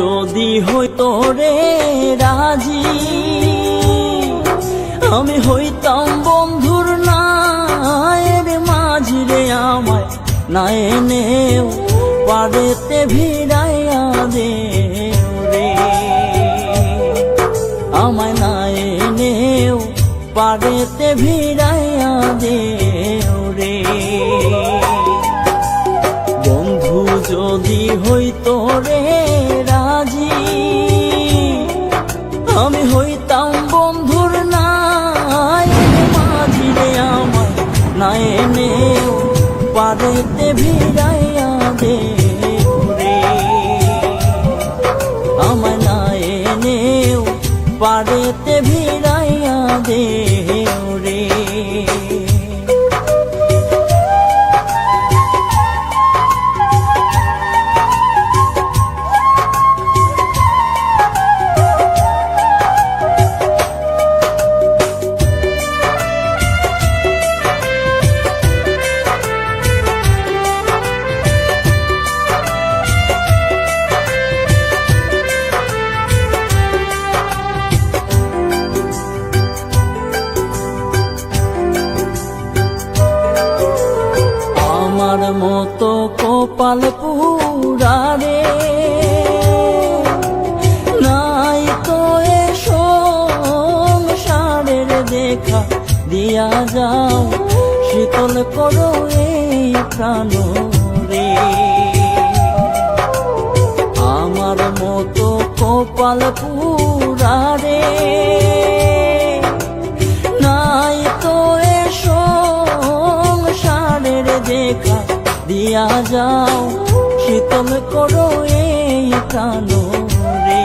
যদি হইতো রে রাজি, আমি হইতাম বন্ধুর নায়ের মাঝি রে আমায় না এনেও পারেতে ভিড়াইয়া দে রে। আমায় না এনেও পারেতে ভিড়াইয়া দে ভিড়াইয়া দে রে আমার নাই এনেও পারেতে ভিড়াইয়া দে। রে আমার মতো কপাল পুরা রে। নাই তো এ সংসারের দেখা দিয়া যাও, শীতল করো এই প্রাণ রে। আমার মতো কপাল পুরারে নাই দিয়া যাও শীতল করো এই প্রাণ রে।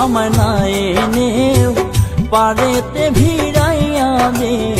আমার না এনেও পারেতে ভিড়াইয়া দেও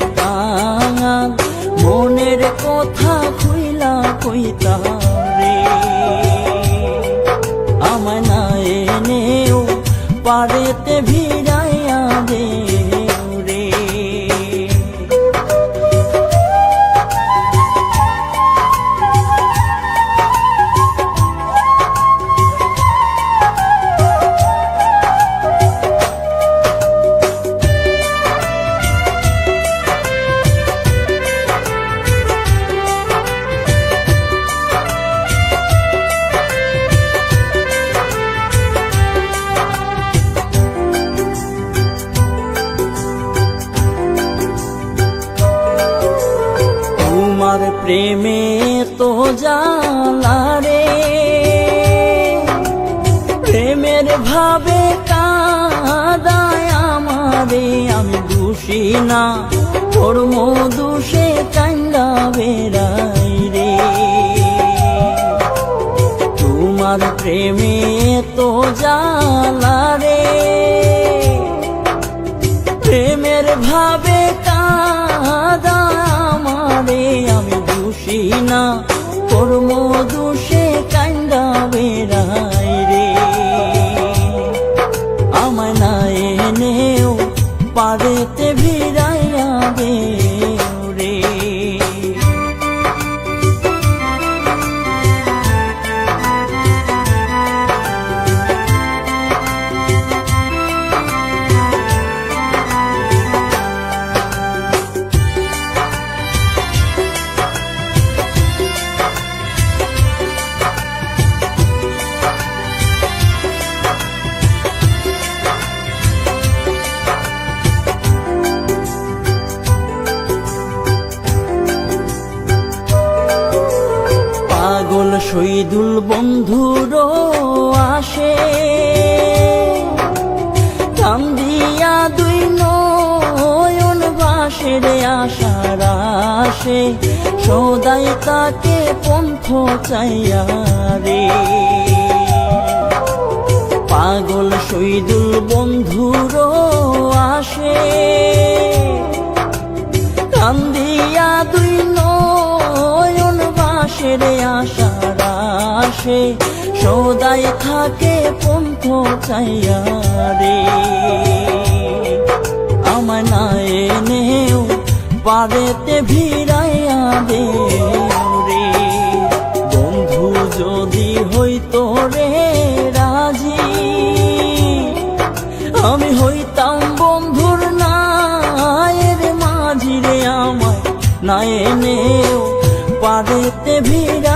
মনের কথা খুইলা কইতা রে। আমায় না এনেও পারেতে ভিড়াইয়া জালা রে প্রেমের ভাবে কাদায় আমারে, আমি দোষী না। তোর মধুষে কান্দা বেড়াই রে। তোমার প্রেমে তো জালা রে। প্রেমের ভাবে কাদা আমারে, আমি দোষী না। কান্দা রে। পারেতে ভিড়াইয়া শহীদুল বন্ধুরও আসে। কান্দিয়া দুই নয়ন বাসের আশার আসে। সদাই তাকে পন্থ চাইয়া রে। পাগল শহীদুল বন্ধুরও আসে। আসে সদাই থাকে পন্থ চাইয়া রে। আমায় না এনেও পারেতে ভিড়াইয়া দে রে। বন্ধু যদি হইতো রে রাজি, আমি হইতাম বন্ধুর নায়ের মাঝি রে। আমায় না এনেও পারেতে ভিড়াইয়া